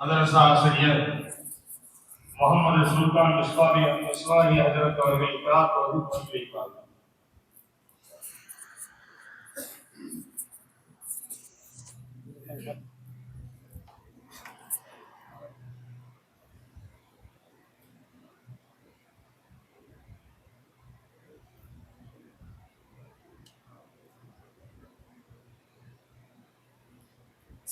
مدرسہ سید محمد سلطان مصطفی اسلامی حضرت اور اقرار اور روح پر اقرار Thank you.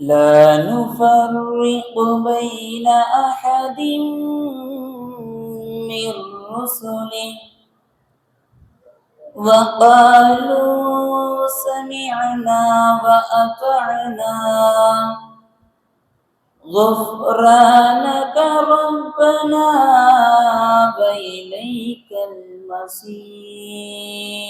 لا نفرق بين أحد من رسله. وقالوا سمعنا وأطعنا. غفرانك ربنا وإليك المصير.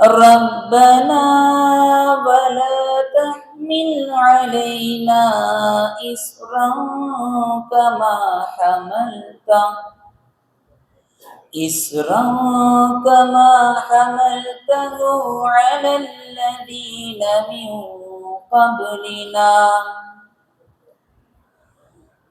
ربنا ولا تحمل علينا إصرا كما حملته إسرا كما حملته على الذين من قبلنا.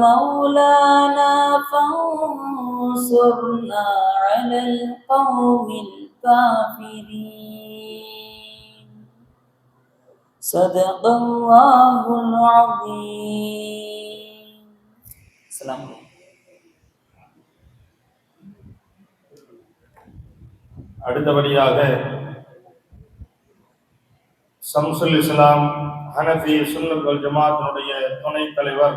مولانا فانصرنا على القوم الكافرين صدق الله العظيم السلام عليكم அடுத்தபடியாக சம்சுல் இஸ்லாம் ஹனஃபி சுன்னத் வல் ஜமாத்தினுடைய துணைத் தலைவர்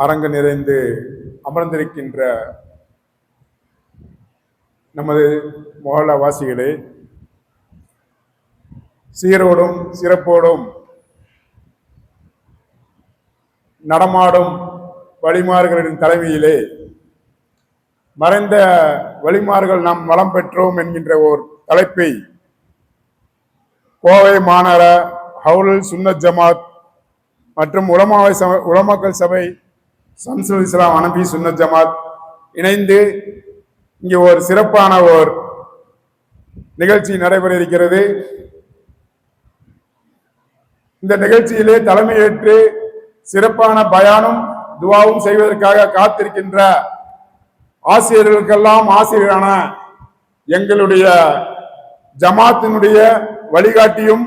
அரங்கு நிறைந்து அமர்ந்திருக்கின்ற நமது மோகலவாசிகளே சீரோடும் சிறப்போடும் நடமாடும் வழிமார்களின் தலைமையிலே மறைந்த வழிமார்கள் நாம் வளம் பெற்றோம் என்கின்ற ஓர் தலைப்பை கோவை மாநகர ஹவுல் சுன்னத் ஜமாத் மற்றும் உலமாவை சபை உலமாக்கல் சபை சம்சுல் இஸ்லாம் அனபி சுன்னத் ஜமாத் இணைந்து இங்கே ஒரு சிறப்பான ஒரு நிகழ்ச்சி நடைபெற இருக்கிறது. இந்த நிகழ்ச்சியிலே தலைமையேற்று சிறப்பான பயானும் துவாவும் செய்வதற்காக காத்திருக்கின்ற ஆசிரியர்களுக்கெல்லாம் ஆசிரியரான எங்களுடைய ஜமாத்தினுடைய வழிகாட்டியும்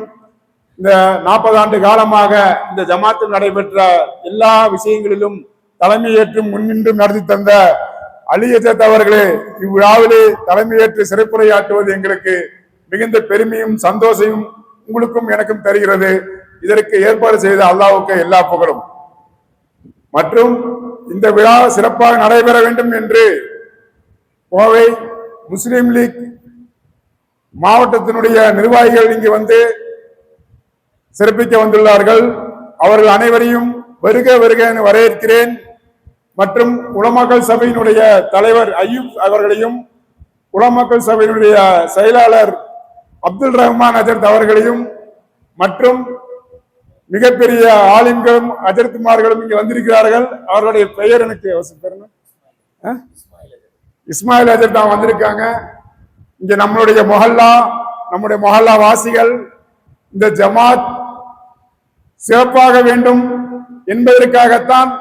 இந்த நாற்பது ஆண்டு காலமாக இந்த ஜமாத்தில் நடைபெற்ற எல்லா விஷயங்களிலும் தலைமையேற்றும் முன்னின்றும் நடத்தி தந்த அலியஜத் அவர்களே இவ்விழாவிலே தலைமையேற்று சிறப்புரையாற்றுவது எங்களுக்கு மிகுந்த பெருமையும் சந்தோஷமும் உங்களுக்கும் எனக்கும் தருகிறது. இதற்கு ஏற்பாடு செய்த அல்லாவுக்கு எல்லா புகழும். மற்றும் இந்த விழா சிறப்பாக நடைபெற வேண்டும் என்று கோவை முஸ்லிம் லீக் மாவட்டத்தினுடைய நிர்வாகிகள் இங்கு வந்து சிறப்பிக்க வந்துள்ளார்கள். அவர்கள் அனைவரையும் வருக வருக என வரவேற்கிறேன். மற்றும் உலமாக்கல் சபையினுடைய தலைவர் ஐயூப் அவர்களையும் உலமாக்கல் சபையினுடைய செயலாளர் அப்துல் ரஹ்மான் அஜர்த் அவர்களையும் மற்றும் மிகப்பெரிய ஆலிம்களும் அஜர்த்துமார்களும் இங்கே வந்திருக்கிறார்கள். அவர்களுடைய பெயர் எனக்கு அவசியம் இஸ்மாயில் அஜர் தான் வந்திருக்காங்க. இங்கே நம்மளுடைய மொஹல்லா நம்முடைய மொஹல்லா வாசிகள் இந்த ஜமாத் சிறப்பாக வேண்டும் என்பதற்காகத்தான்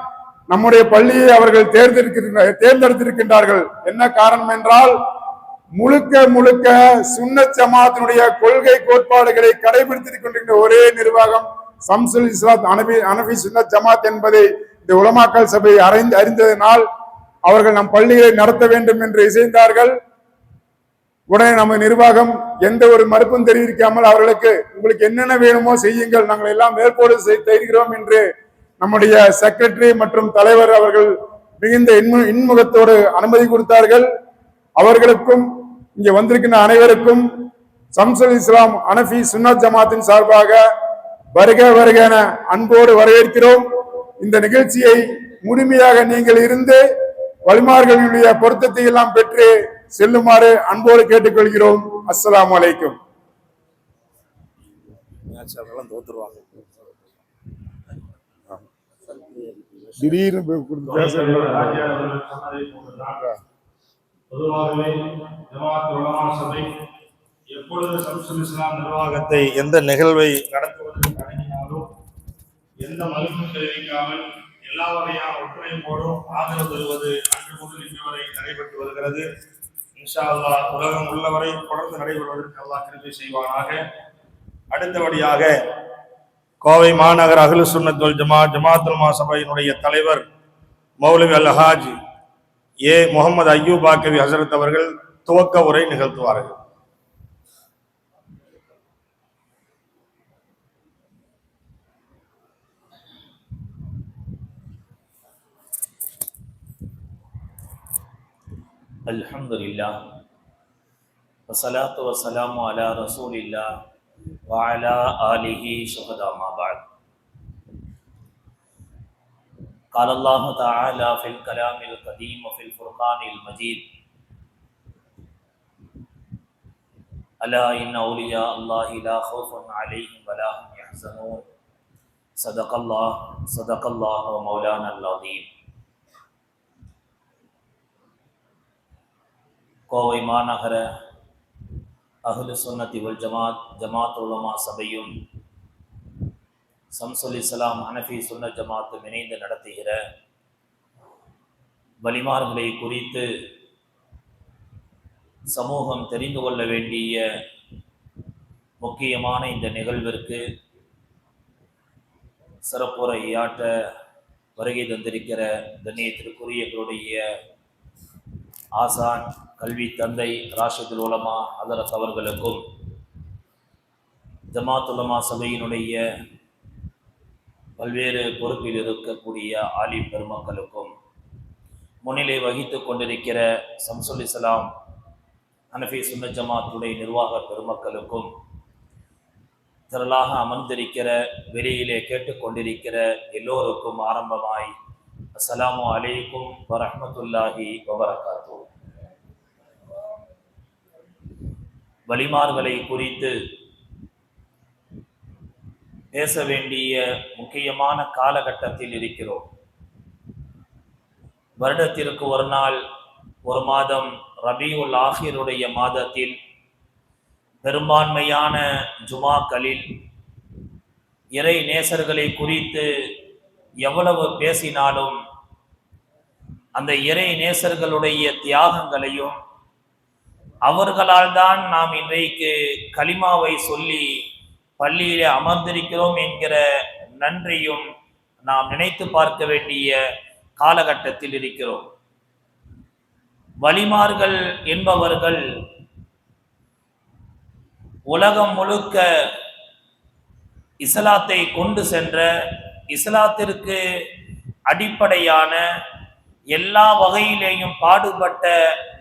நம்முடைய பள்ளியை அவர்கள் தேர்ந்தெடுக்கின்ற தேர்ந்தெடுத்திருக்கின்றார்கள். என்ன காரணம் என்றால் முழுக்க முழுக்க சுன்ன ஜமாத்தினுடைய கொள்கை கோட்பாடுகளை கடைபிடித்துக் ஒரே நிர்வாகம் சம்சுல் இஸ்லாத் அனபி அனபி சுன்னத் ஜமாத் என்பதை இந்த உலமாக்கல் சபை அறிந்து அறிந்ததனால் அவர்கள் நம் பள்ளிகளை நடத்த வேண்டும் என்று இசைந்தார்கள். உடனே நம்ம நிர்வாகம் எந்த ஒரு மறுப்பும் தெரிவிக்காமல் அவர்களுக்கு உங்களுக்கு என்னென்ன வேணுமோ செய்யுங்கள் நாங்கள் எல்லாம் மேற்கோடு செய்- தருகிறோம் என்று நம்முடைய செக்ரட்டரி மற்றும் தலைவர் அவர்கள் மிகுந்த இன்மு இன்முகத்தோடு அனுமதி கொடுத்தார்கள். அவர்களுக்கும் இங்கே வந்திருக்கின்ற அனைவருக்கும் சம்சுல் இஸ்லாம் அனஃபி சுன்னத் ஜமாத்தின் சார்பாக வருக வருக என அன்போடு வரவேற்கிறோம். இந்த நிகழ்ச்சியை முழுமையாக நீங்கள் இருந்து வழிமார்களுடைய பொருத்தத்தை எல்லாம் பெற்று செல்லுமாறு அன்போடு கேட்டுக்கொள்கிறோம். அஸ்லாம் அலைக்கும். தோத்துருவாங்க. திடீர்னு போன்றுதான் பொதுவாகவே சபை எப்பொழுது சம்சுல் இஸ்லாம் நிர்வாகத்தை எந்த நிகழ்வை நடத்துவதற்கு தொடங்கினாலும் எந்த மதிப்பும் தெரிவிக்காமல் எல்லா வகையான ஒத்துழைப்போடும் ஆதரவு தருவது அன்று முதல் இன்று வரை நடைபெற்று வருகிறது. இன்ஷா அல்லாஹ் உலகம் உள்ளவரை தொடர்ந்து நடைபெறுவதற்கு அல்லாஹ் கிருபை செய்வானாக. அடுத்தபடியாக கோவை மாநகர அகலு சுன்னத்துல் ஜமா ஜமாத்துல் மா சபையினுடைய தலைவர் மௌலவி அல் ஹாஜ் ஏ முகமது அய்யூப் பாக்கவி ஹசரத் அவர்கள் துவக்க உரை நிகழ்த்துவார்கள் الحمد لله والصلاة والسلام على رسول الله وعلى آله شهداء ما بعد۔ قال الله تعالى في الكلام القديم وفي الفرقان المجيد الا ان اولياء الله لا خوف عليهم ولا هم يحزنون صدق الله صدق الله ومولانا العظيم قوم ایمان اخرہ அஹ்லு சுன்னத்தி வல் ஜமாத் ஜமாத் உலமா சபையும் சம்சுல் இஸ்லாம் ஹனஃபி சுன்ன ஜமாத்தும் இணைந்து நடத்துகிற வலிமார்களை குறித்து சமூகம் தெரிந்து கொள்ள வேண்டிய முக்கியமான இந்த நிகழ்விற்கு சிறப்புரையாற்ற வருகை தந்திருக்கிற கண்ணியத்திற்குரிய எங்களுடைய ஆசான் கல்வி தந்தை ராஷிதுல் உலமா ஹதரத் அவர்களுக்கும் ஜமாத்துலமா சபையினுடைய பல்வேறு பொறுப்பில் இருக்கக்கூடிய ஆலி பெருமக்களுக்கும் முன்னிலை வகித்துக் கொண்டிருக்கிற சம்சுல் இஸ்லாம் அனஃபி சுன்ன ஜமாத்துடைய நிர்வாக பெருமக்களுக்கும் திரளாக அமர்ந்திருக்கிற வெளியிலே கேட்டுக்கொண்டிருக்கிற எல்லோருக்கும் ஆரம்பமாய் அஸ்லாம் அலைக்கும் வரமத்துல்லாஹி வபரகாத். வழிமார்களை குறித்து பேச வேண்டிய முக்கியமான காலகட்டத்தில் இருக்கிறோம். வருடத்திற்கு ஒரு நாள் ஒரு மாதம் ரபியுல் ஆஹிருடைய மாதத்தில் பெரும்பான்மையான ஜுமாக்களில் இறை நேசர்களை குறித்து எவ்வளவு பேசினாலும் அந்த இறை நேசர்களுடைய தியாகங்களையும் அவர்களால் தான் நாம் இன்றைக்கு கலிமாவை சொல்லி பள்ளியிலே அமர்ந்திருக்கிறோம் என்கிற நன்றியும் நாம் நினைத்து பார்க்க வேண்டிய காலகட்டத்தில் இருக்கிறோம். வலிமார்கள் என்பவர்கள் உலகம் முழுக்க இஸ்லாத்தை கொண்டு சென்ற இஸ்லாத்திற்கு அடிப்படையான எல்லா வகையிலேயும் பாடுபட்ட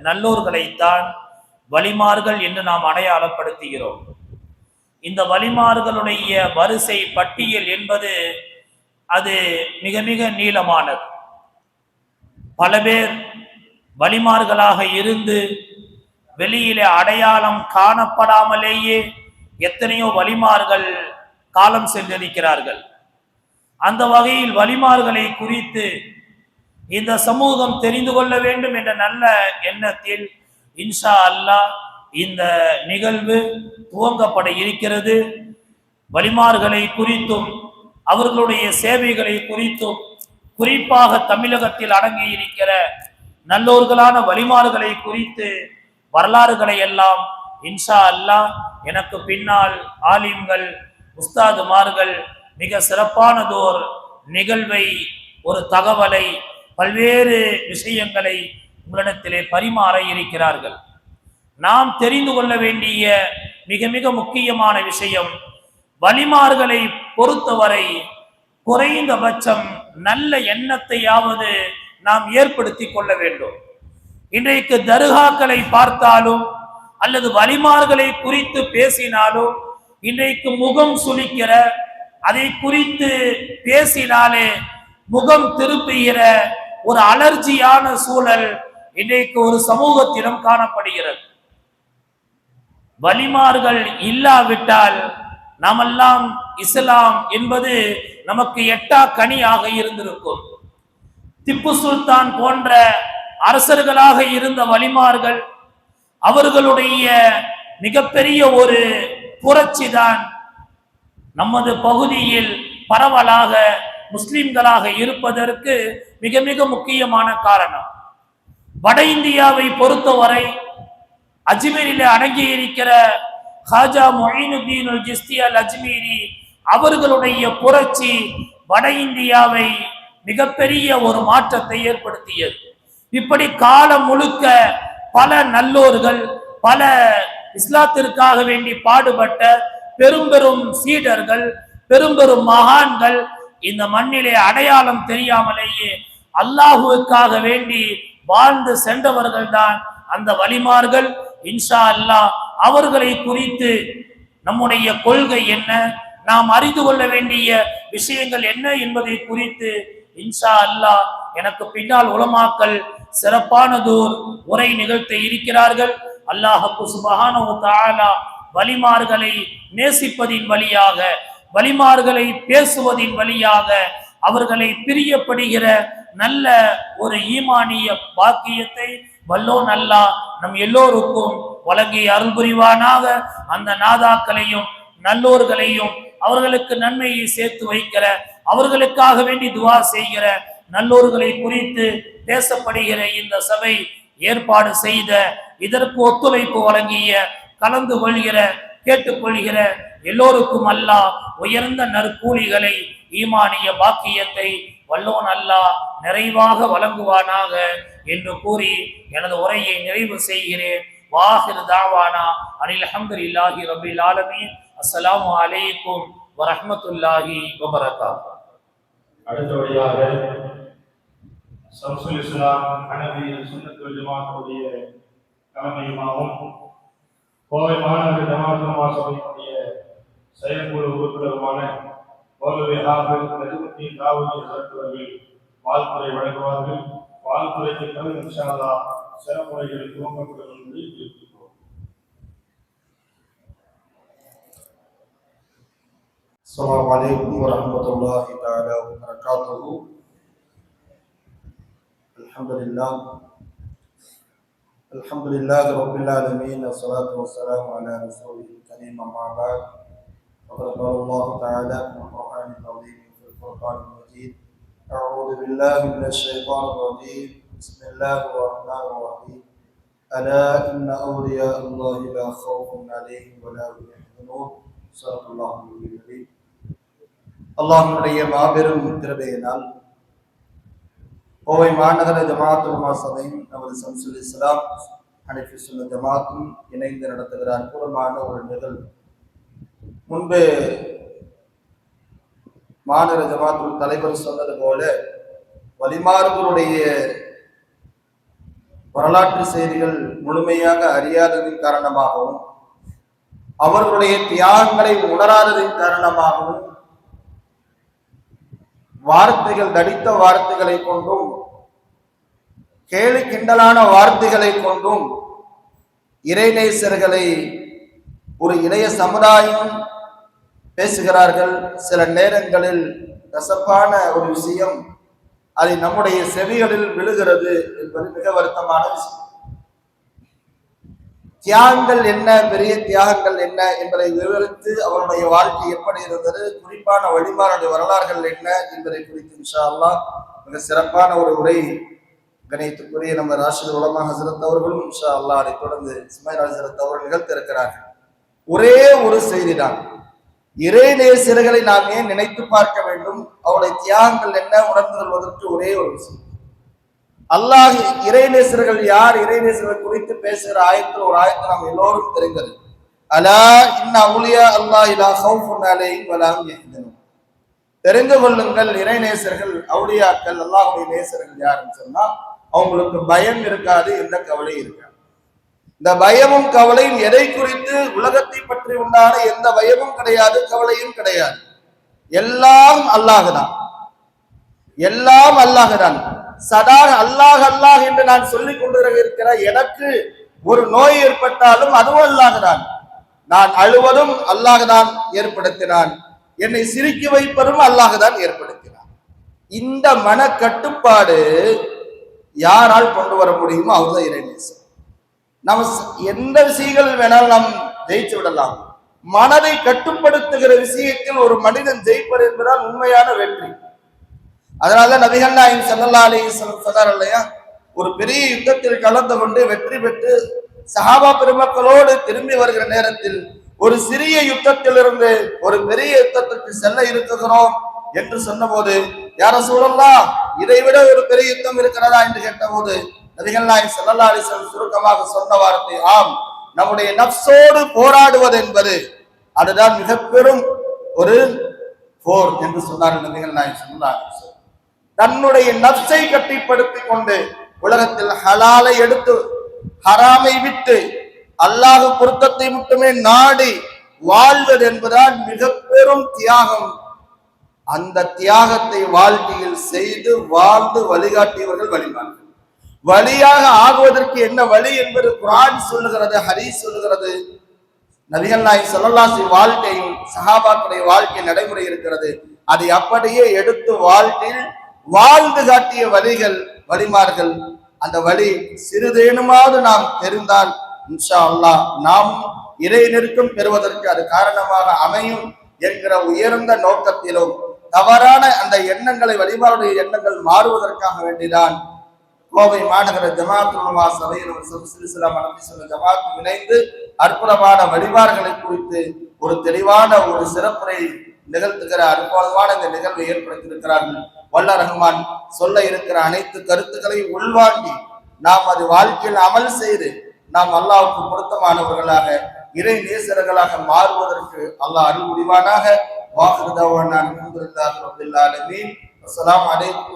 நல்லோர்களைத்தான் வலிமார்கள் என்று நாம் அடையாளப்படுத்துகிறோம். இந்த வலிமார்களுடைய வரிசை பட்டியல் என்பது அது மிக மிக நீளமானது. பல பேர் வலிமார்களாக இருந்து வெளியிலே அடையாளம் காணப்படாமலேயே எத்தனையோ வலிமார்கள் காலம் சென்றிருக்கிறார்கள். அந்த வகையில் வலிமார்களை குறித்து இந்த சமூகம் தெரிந்து கொள்ள வேண்டும் என்ற நல்ல எண்ணத்தில் இன்ஷா அல்லாஹ் இந்த நிகழ்வு துவங்கப்பட இருக்கிறது. வழிமார்களை குறித்தும் அவர்களுடைய சேவைகளை குறித்தும் குறிப்பாக தமிழகத்தில் அடங்கி இருக்கிற நல்லோர்களான வழிமாறுகளை குறித்து வரலாறுகளை எல்லாம் இன்ஷா அல்லாஹ் எனக்கு பின்னால் ஆலிம்கள் உஸ்தாதுமார்கள் மிக சிறப்பானதோர் நிகழ்வை ஒரு தகவலை பல்வேறு விஷயங்களை உங்களிடத்திலே பரிமாற இருக்கிறார்கள். நாம் தெரிந்து கொள்ள வேண்டிய மிக மிக முக்கியமான விஷயம் வலிமார்களை பொறுத்தவரை குறைந்தபட்சம் நல்ல எண்ணத்தையாவது நாம் ஏற்படுத்தி கொள்ள வேண்டும். இன்றைக்கு தர்காக்களை பார்த்தாலும் அல்லது வலிமார்களை குறித்து பேசினாலும் இன்றைக்கு முகம் சுழிக்கிற அதை குறித்து பேசினாலே முகம் திருப்புகிற ஒரு அலர்ஜியான சூழல் இன்றைக்கு ஒரு சமூகத்திலும் காணப்படுகிறது. வலிமார்கள் இல்லாவிட்டால் நாமெல்லாம் இஸ்லாம் என்பது நமக்கு எட்டா கனியாக இருந்திருக்கும். திப்பு சுல்தான் போன்ற அரசர்களாக இருந்த வலிமார்கள் அவர்களுடைய மிகப்பெரிய ஒரு புரட்சி தான் நமது பகுதியில் பரவலாக முஸ்லிம்களாக இருப்பதற்கு மிக மிக முக்கியமான காரணம். வட இந்தியாவை பொறுத்தவரை அஜ்மீரில் அடங்கி இருக்கிற ஹாஜா மொயினுddin ஜிஸ்தி அல் அஜ்மீரி அவர்களுடைய புரட்சி வட இந்தியாவை மிகப்பெரிய ஒரு மாற்றத்தை ஏற்படுத்தியது. இப்படி காலம் முழுக்க பல நல்லோர்கள் பல இஸ்லாத்திற்காக வேண்டி பாடுபட்ட பெரும் பெரும் சீடர்கள் பெரும் பெரும் மகான்கள் இந்த மண்ணிலே அடையாளம் தெரியாமலேயே அல்லாஹுவுக்காக வேண்டி வாழ்ந்து சென்றவர்கள் தான் அந்த வலிமார்கள் இன்ஷா அல்லாஹ் அவர்களை குறித்து நம்முடைய கொள்கை என்ன? நாம் அறிந்து கொள்ள வேண்டிய விஷயங்கள் என்ன என்பதை குறித்து இன்ஷா அல்லாஹ் எனக்கு பின்னால் உலமாக்கல் சிறப்பானதோர் உரை நிகழ்த்த இருக்கிறார்கள். அல்லாஹு சுபஹானஹு தஆலா வலிமார்களை நேசிப்பதின் வழியாக வலிமார்களை பேசுவதின் வழியாக அவர்களை பிரியப்படுகிற நல்ல ஒரு ஈமானிய பாக்கியத்தை வல்லோ நல்லா நம் எல்லோருக்கும் வழங்கி அருள் புரிவானாக. அந்த நாதாக்களையும் நல்லோர்களையும் அவர்களுக்கு நன்மையை சேர்த்து வைக்கிற அவர்களுக்காக வேண்டி துவா செய்கிற நல்லோர்களை குறித்து பேசப்படுகிற இந்த சபை ஏற்பாடு செய்த இதற்கு ஒத்துழைப்பு வழங்கிய கலந்து கொள்கிற கேட்டுக்கொள்கிற எல்லோருக்கும் அல்லாஹ் உயர்ந்த நற்கூலிகளை ஈமானிய பாக்கியத்தை வல்லோன் அல்லாஹ் நிறைவாக வழங்குவானாக என்று கூறி எனது உரையை நிறைவு செய்கிறேன். வாஹிர் தாவானா அனில் அஹமது இல்லாஹி ரபில் ஆலமி அஸ்லாம் அலைக்கும் வரமத்துல்லாஹி வபரகாத்துஹு. அடுத்தபடியாக சம்சுல் இஸ்லாம் ஹனபி சுண்ணத்துல் ஜமாத்துடைய தலைமையுமாகவும் கோவை மாநகர ஜமாத்துமா சபையினுடைய செயற்குழு உறுப்பினருமான மௌலவி ஹாஃபிஸ் நஜ்முத்தீன் தாவூதி அவர்கள் வாழ்த்துறை வழங்குவார்கள் வாழ்த்துறைக்கு பிறகு இன்ஷா அல்லாஹ் சிறப்புரைகள் துவங்கப்படும் என்று தெரிவிக்கிறோம் السلام عليكم ورحمة الله تعالى وبركاته الحمد لله الحمد لله رب العالمين والصلاة والسلام على رسوله الكريم أما بعد فقد قال الله تعالى في القرآن العظيم في الفرقان المجيد أعوذ بالله من الشيطان الرجيم بسم الله الرحمن الرحيم ألا إن أولياء الله لا خوف عليهم ولا هم يحزنون صدق الله العظيم அல்லாஹனுடைய மாபெரும் திரவையினால் கோவை மாநகர ஜமாத்துல் மாசபையும் நமது சம்சுல் இஸ்லாம் அனைத்து சொல்ல ஜமாத்தும் இணைந்து நடத்துகிற அற்புதமான ஒரு நிகழ்வு முன்பு மாநில ஜமாத்துள் தலைவர் சொன்னது போல வலிமாறுகளுடைய வரலாற்று செய்திகள் முழுமையாக அறியாததின் காரணமாகவும் அவர்களுடைய தியாகங்களை உணராததின் காரணமாகவும் வார்த்தைகள் தடித்த வார்த்தைகளை கொண்டும் கேலி கிண்டலான வார்த்தைகளை கொண்டும் இறைநேசர்களை ஒரு இளைய சமுதாயம் பேசுகிறார்கள். சில நேரங்களில் கசப்பான ஒரு விஷயம் அது நம்முடைய செவிகளில் விழுகிறது என்பது மிக வருத்தமான விஷயம். தியாகங்கள் என்ன? பெரிய தியாகங்கள் என்ன என்பதை விவரித்து அவருடைய வாழ்க்கை எப்படி இருந்தது? குறிப்பான வழிமாறுடைய வரலாறுகள் என்ன என்பதை குறித்து இன்ஷா அல்லாஹ் மிக சிறப்பான ஒரு உரை கணித்துக்குரிய நம்ம ராஷித் உலமாக ஹசரத் அவர்களும் இன்ஷா அல்லாஹ் அதை தொடர்ந்து இஸ்மாயில் ஹசரத் அவர்கள் நிகழ்த்திருக்கிறார்கள் ஒரே ஒரு செய்தி தான். இறைநேசர்களை நாம் ஏன் நினைத்து பார்க்க வேண்டும்? அவருடைய தியாகங்கள் என்ன? உணர்ந்து கொள்வதற்கு ஒரே ஒரு விஷயம். அல்லாஹ் இறைநேசர்கள் யார்? இறைநேசர்கள் குறித்து பேசுகிற ஆயத்தில் ஒரு ஆயத்தை நாம் எல்லோரும் தெரிந்தது. அலா இன்ன அவுளியா அல்லாஹ் இலா ஹவுஃபுன் அலைஹிம் தெரிந்து கொள்ளுங்கள் இறைநேசர்கள் அவுளியாக்கள் அல்லாஹ்வுடைய நேசர்கள் யாருன்னு சொன்னா அவங்களுக்கு பயம் இருக்காது எந்த கவலை இருக்காது. இந்த பயமும் கவலையும் எதை குறித்து உலகத்தை பற்றி உண்டான எந்த பயமும் கிடையாது கவலையும் கிடையாது. எல்லாம் அல்லாஹுதான். எல்லாம் அல்லாஹுதான். சதா அல்லாஹ் அல்லாஹ் என்று நான் சொல்லிக் கொண்டிருக்கிற எனக்கு ஒரு நோய் ஏற்பட்டாலும் அதுவும் அல்லாஹுதான். நான் அழுவதும் அல்லாஹுதான் ஏற்படுத்தினான். என்னை சிரிக்க வைப்பதும் அல்லாஹுதான் ஏற்படுத்தினான். இந்த மன கட்டுப்பாடு யாரால் கொண்டு வர முடியுமோ அவர்தான் இறைநேசம் நம்ம எந்த விஷயங்கள் வேணாலும் நாம் ஜெயிச்சு விடலாம். மனதை கட்டுப்படுத்துகிற விஷயத்தில் ஒரு மனிதன் ஜெயிப்பது என்பதால் உண்மையான வெற்றி. அதனால நபிகள் நாயகம் ஸல்லல்லாஹு அலைஹி சொன்னார் இல்லையா? ஒரு பெரிய யுத்தத்தில் கலந்து கொண்டு வெற்றி பெற்று சஹாபா பெருமக்களோடு திரும்பி வருகிற நேரத்தில் ஒரு சிறிய யுத்தத்திலிருந்து ஒரு பெரிய யுத்தத்திற்கு செல்ல இருக்கிறோம் என்று சொன்னபோது யார சூழல்லாம் இதை விட ஒரு பெரிய யுத்தம் இருக்கிறதா? என்று கேட்டபோது நபிகள் நாயகம் ஸல்லல்லாஹு சுருக்கமாக சொன்ன வார்த்தை ஆம் நம்முடைய நப்சோடு போராடுவது என்பது அதுதான் மிக பெரும் ஒரு போர் என்று சொன்னார் நபிகள் நாயகம் ஸல்லல்லாஹு தன்னுடைய நப்சை கட்டிப்படுத்திக் கொண்டு உலகத்தில் ஹலாலை எடுத்து ஹராமை விட்டு அல்லாஹ் பொருத்தத்தை மட்டுமே நாடி வாழ்வது என்பதால் மிக பெரும் தியாகம். அந்த தியாகத்தை வாழ்க்கையில் செய்து வாழ்ந்து வழிகாட்டியவர்கள் வழிமார்கள் வழியாக ஆகுவதற்கு என்ன வழி என்பது குரான் சொல்லுகிறது ஹரி சொல்லுகிறது. நபிகள் நாய் சொல்லலாசி வாழ்க்கையும் சஹாபாக்களுடைய வாழ்க்கை நடைமுறை இருக்கிறது. அதை அப்படியே எடுத்து வாழ்க்கையில் வாழ்ந்து காட்டிய வழிகள் வழிமார்கள். அந்த வழி சிறிதேனுமாவது நாம் தெரிந்தால் இன்ஷா அல்லாஹ் நாம் இறை நெருக்கம் பெறுவதற்கு அது காரணமாக அமையும் என்கிற உயர்ந்த நோக்கத்திலும் தவறான அந்த எண்ணங்களை வழிபாடுடைய எண்ணங்கள் மாறுவதற்காக வேண்டிதான் கோவை மாநகர ஜமாத் உலமா சபையில் ஒரு சிறுசிலா மனத்தை ஜமாத் இணைந்து அற்புதமான வழிபாடுகளை குறித்து ஒரு தெளிவான ஒரு சிறப்புரை நிகழ்த்துகிற அற்புதமான இந்த நிகழ்வை ஏற்படுத்தியிருக்கிறார்கள். வல்ல ரஹ்மான் சொல்ல இருக்கிற அனைத்து கருத்துக்களையும் உள்வாங்கி நாம் அது வாழ்க்கையில் அமல் செய்து நாம் அல்லாவுக்கு பொருத்தமானவர்களாக இறை நேசர்களாக மாறுவதற்கு அல்லாஹ் அருள் புரிவானாக. நான் அல்ஹம்துலில்லாஹி ரப்பில் ஆலமீன். அஸ்ஸலாமு அலைக்கும்